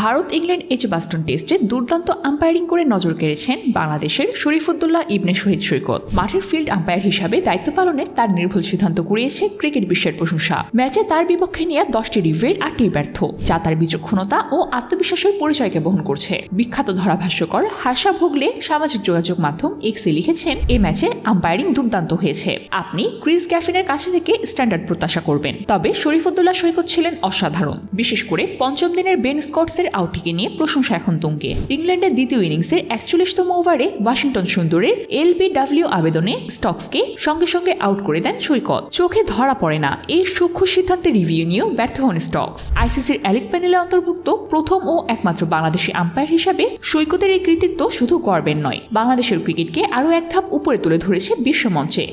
Bharat, England H বাস্টন টেস্টে দুর্দান্ত umpiring করে নজর কেড়েছেন বাংলাদেশের শরীফুদ্দোল্লাহ ইবনে শহীদ সৈকত। মাঠের ফিল্ড আম্পায়ার হিসাবে দায়িত্ব পালনে তার নির্ভুল সিদ্ধান্ত কুড়িয়েছে ক্রিকেট বিশ্বের প্রশংসা। ম্যাচে তার বিপক্ষে নিয়ে দশটি রিভের আটটি ব্যর্থ, যা তার বিচক্ষণতা ও আত্মবিশ্বাসের পরিচয়কে বহন করছে। বিখ্যাত ধারাভাষ্যকর হাসা ভোগলে সামাজিক যোগাযোগ মাধ্যম এক্সে লিখেছেন এই ম্যাচে আম্পায়ারিং দুর্দান্ত হয়েছে। আপনি ক্রিস গ্যাফিনের কাছে থেকে স্ট্যান্ডার্ড প্রত্যাশা করবেন। তবে শরীফুদ্দোল্লাহ সৈকত ছিলেন অসাধারণ। বিশেষ করে পঞ্চম দিনের বেন স্কটসের আউটটিকে নিয়ে প্রশংসা এখন তুঙ্গে। ইংল্যান্ডের দ্বিতীয় ইনিংসের একচল্লিশতম ওভারে ওয়াশিংটন সুন্দরের এলবিডব্লিউ আবেদনে স্টকসকে সঙ্গে সঙ্গে আউট করে দেন সৈকত। চোখে ধরা পড়ে না, এই সূক্ষ্ম সিদ্ধান্তে রিভিউ নিয়েও ব্যর্থ হন স্টকস। আইসিসির অ্যালিক প্যানেলে অন্তর্ভুক্ত প্রথম ও একমাত্র বাংলাদেশি আম্পায়ার হিসাবে সৈকতের এই কৃতিত্ব শুধু গর্বের নয়, বাংলাদেশের ক্রিকেটকে আরও এক ধাপ উপরে তুলে ধরেছে বিশ্বমঞ্চে